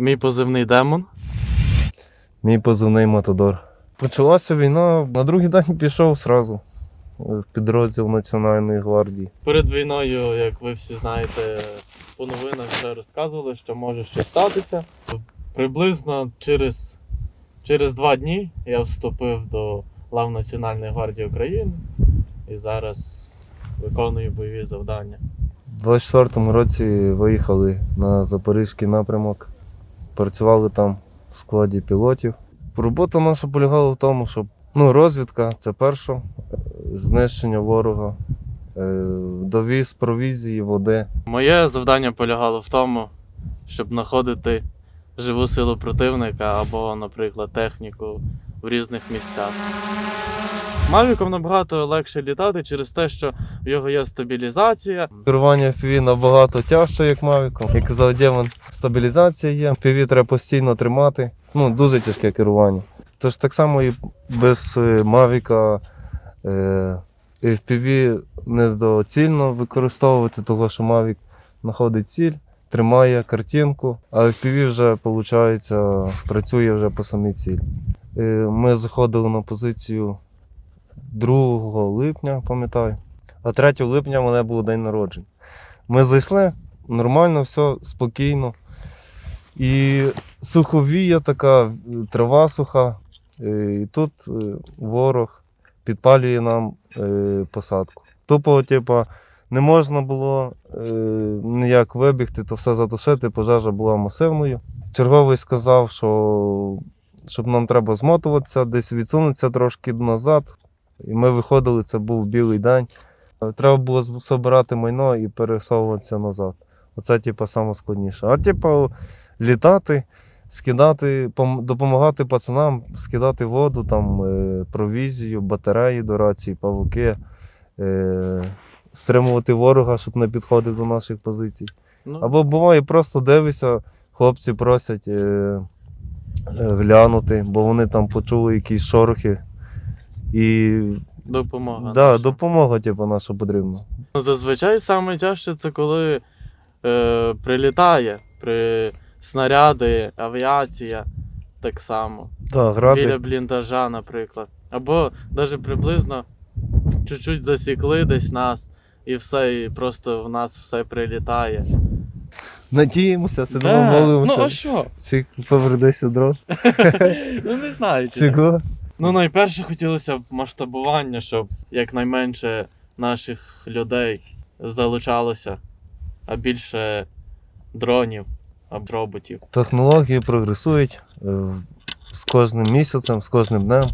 Мій позивний демон. Мій позивний Матадор. Почалася війна, на другий день пішов сразу в підрозділ Національної гвардії. Перед війною, як ви всі знаєте, по новинах вже розказували, що може щось статися. Приблизно через, через два дні я вступив до лав Національної гвардії України і зараз виконую бойові завдання. У 24-му році виїхали на Запорізький напрямок, працювали там в складі пілотів. Робота наша полягала в тому, щоб ну, розвідка це перше, знищення ворога, е, довіз провізії, води. Моє завдання полягало в тому, щоб знаходити живу силу противника або, наприклад, техніку в різних місцях. Мавіком набагато легше літати через те, що в його є стабілізація. Керування FPV набагато тяжче, як Мавіком. Як казав стабілізація є. FPV треба постійно тримати. Ну, дуже тяжке керування. Тож так само і без е, Мавіка е, FPV недоцільно використовувати, того що Мавік знаходить ціль, тримає картинку, а FPV вже, виходить, працює вже по самій цілі. Е, ми заходили на позицію 2 липня, пам'ятаю. А 3 липня в мене був день народження. Ми зайшли, нормально, все, спокійно. І суховія така, трава суха. Е, І тут е, ворог підпалює нам е, посадку. Тупо, типу, не можна було ніяк вибігти, то все затушити, пожежа була масивною. Черговий сказав, що щоб нам треба змотуватися, десь відсунутися трошки назад. І ми виходили, це був білий день. Треба було збирати майно і пересовуватися назад. Оце, типу, саме складніше. А типу, літати, скидати, допомагати пацанам, скидати воду, там, е, провізію, батареї до рації, павуки, е, стримувати ворога, щоб не підходив до наших позицій. Ну, Або буває, просто дивишся, хлопці просять е, глянути, бо вони там почули якісь шорохи. І допомога. да, наша. допомога, типу, наша потрібна. Ну, Зазвичай саме тяжче це коли е, прилітає при снаряди, авіація так само. Так, грати. Біля бліндажа, наприклад. Або навіть приблизно чуть-чуть засікли десь нас, і все, і просто в нас все прилітає. Надіємося, сидимо, Да. молимося. Ну а що? Чи повернеться дрон? Ну не знаю. Чого? Ну, найперше хотілося б масштабування, щоб якнайменше наших людей залучалося, а більше дронів або роботів. Технології прогресують е, з кожним місяцем, з кожним днем.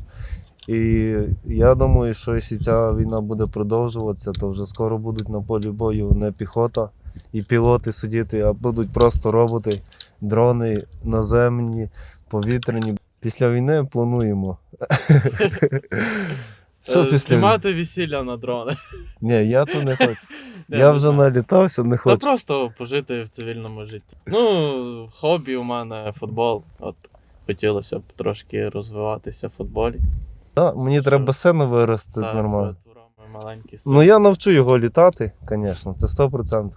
І я думаю, що якщо ця війна буде продовжуватися, то вже скоро будуть на полі бою не піхота і пілоти сидіти, а будуть просто роботи, дрони наземні, повітряні. Після війни плануємо. Що Е, після? Знімати весілля на дрони. Ні, я то не хочу. Я вже налітався, не Та хочу. просто пожити в цивільному житті. Ну, хобі у мене футбол. От хотілося б трошки розвиватися в футболі. Да, мені Що? треба сцену вирости нормально. Ну я навчу його літати, звісно, це 100%.